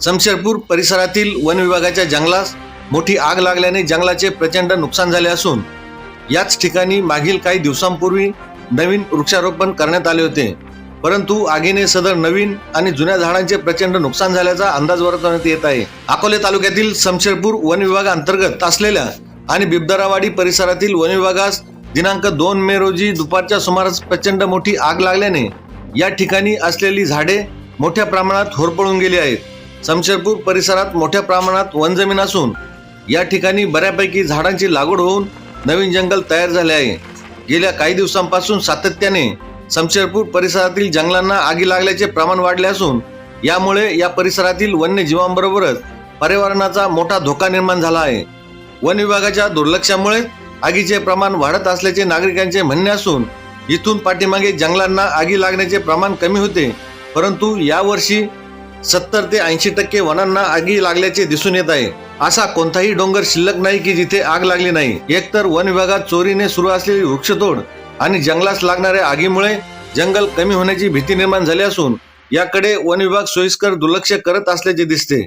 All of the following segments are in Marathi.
शमशेरपूर परिसरातील वन विभागाच्या जंगलास मोठी आग लागल्याने जंगलाचे प्रचंड नुकसान झाले असून याच ठिकाणी मागील काही दिवसांपूर्वी नवीन वृक्षारोपण करण्यात आले होते. परंतु आगीने सदर नवीन आणि जुन्या झाडांचे प्रचंड नुकसान झाल्याचा अंदाज वर्तवण्यात येत आहे. अकोले तालुक्यातील शमशेरपूर वन विभागांतर्गत असलेल्या आणि बिबदरावाडी परिसरातील वन विभागास दिनांक दोन मे रोजी दुपारच्या सुमारास प्रचंड मोठी आग लागल्याने या ठिकाणी असलेली झाडे मोठ्या प्रमाणात होरपळून गेली आहेत. समशेरपूर परिसरात मोठ्या प्रमाणात वनजमीन असून या ठिकाणी बऱ्यापैकी झाडांची लागवड होऊन नवीन जंगल तयार झाले आहे. गेल्या काही दिवसांपासून सातत्याने समशेरपूर परिसरातील जंगलांना आगी लागल्याचे प्रमाण वाढले असून यामुळे या परिसरातील वन्यजीवांबरोबरच पर्यावरणाचा मोठा धोका निर्माण झाला आहे. वन विभागाच्या दुर्लक्षामुळे आगीचे प्रमाण वाढत असल्याचे नागरिकांचे म्हणणे असून इथून पाठीमागे जंगलांना आगी लागण्याचे प्रमाण कमी होते परंतु यावर्षी सत्तर ते ऐंशी टक्के वनांना आगी लागल्याचे दिसून येत आहे. असा कोणताही डोंगर शिल्लक नाही की जिथे आग लागली नाही. एकतर वन विभागात चोरीने सुरू असलेली वृक्षतोड आणि जंगलास लागणाऱ्या आगीमुळे जंगल कमी होण्याची भीती निर्माण झाली असून याकडे वन विभाग सोयीस्कर दुर्लक्ष करत असल्याचे दिसते.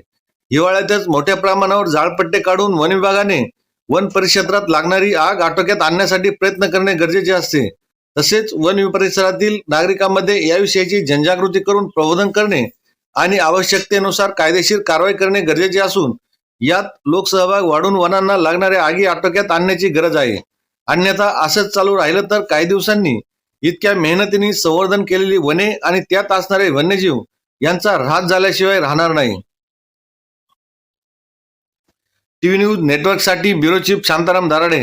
हिवाळ्यातच मोठ्या प्रमाणावर जाळपट्टे काढून वन विभागाने वन परिक्षेत्रात लागणारी आग आटोक्यात आणण्यासाठी प्रयत्न करणे गरजेचे असते. तसेच वन परिसरातील नागरिकांमध्ये याविषयीची जनजागृती करून प्रबोधन करणे आणि आवश्यकतेनुसार कायदेशीर कारवाई करणे गरजेचे असून यात लोकसहभाग वाढून वनांना लागणाऱ्या आगी आटोक्यात आणण्याची गरज आहे. अन्यथा असंच चालू राहिलं तर काही दिवसांनी इतक्या मेहनतीने संवर्धन केलेली वने आणि त्यात असणारे वन्यजीव यांचा ऱ्हास झाल्याशिवाय राहणार नाही. टीव्ही न्यूज नेटवर्कसाठी ब्युरो चीफ शांताराम दाराडे